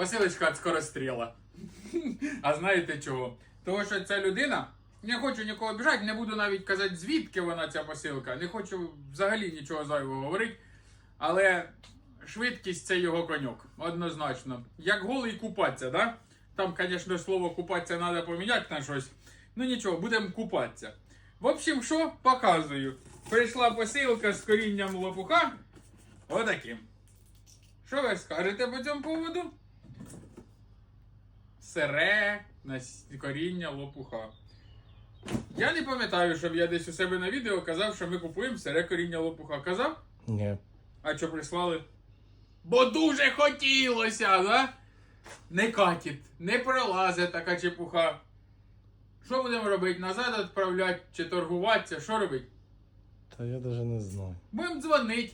Посилочка від скоростріла. А знаєте чого? Того, що ця людина. Не хочу нікого обіжати, не буду навіть казати, звідки вона ця посилка. Не хочу взагалі нічого зайвого говорити. Але швидкість це його коньок. Однозначно. Як голий купатися, да? Там, звісно, слово купатися треба поміняти на щось. Ну нічого, будемо купатися. В общем, що показую. Прийшла посилка з корінням лопуха. Отаким. Що ви скажете по цьому поводу? Сире коріння лопуха. Я не пам'ятаю, щоб я десь у себе на відео казав, що ми купуємо сире коріння лопуха. Казав? Ні. А що прислали? Бо дуже хотілося, да? Не катить, не пролазить така чепуха. Що будемо робити? Назад відправляти чи торгуватися? Що робити? Та я навіть не знаю. Будемо дзвонити.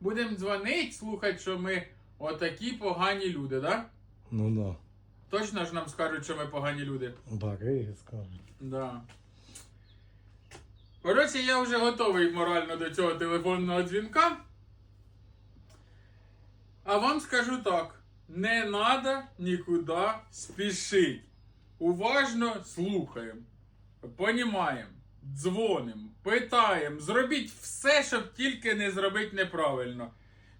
Будемо дзвонити, слухати, що ми отакі погані люди, да? Ну да. Точно ж нам скажуть, що ми погані люди. Бариги скажуть. Да. Коротше, я вже готовий морально до цього телефонного дзвінка. А вам скажу так: не треба нікуди спішити. Уважно слухаємо, понімаємо, дзвонимо, питаємо, зробіть все, щоб тільки не зробити неправильно.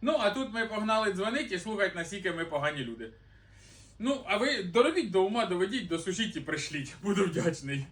Ну, а тут ми погнали дзвонити і слухати, наскільки ми погані люди. Ну, а ви доробіть до ума, доведіть, досушіть і пришліть. Буду вдячний.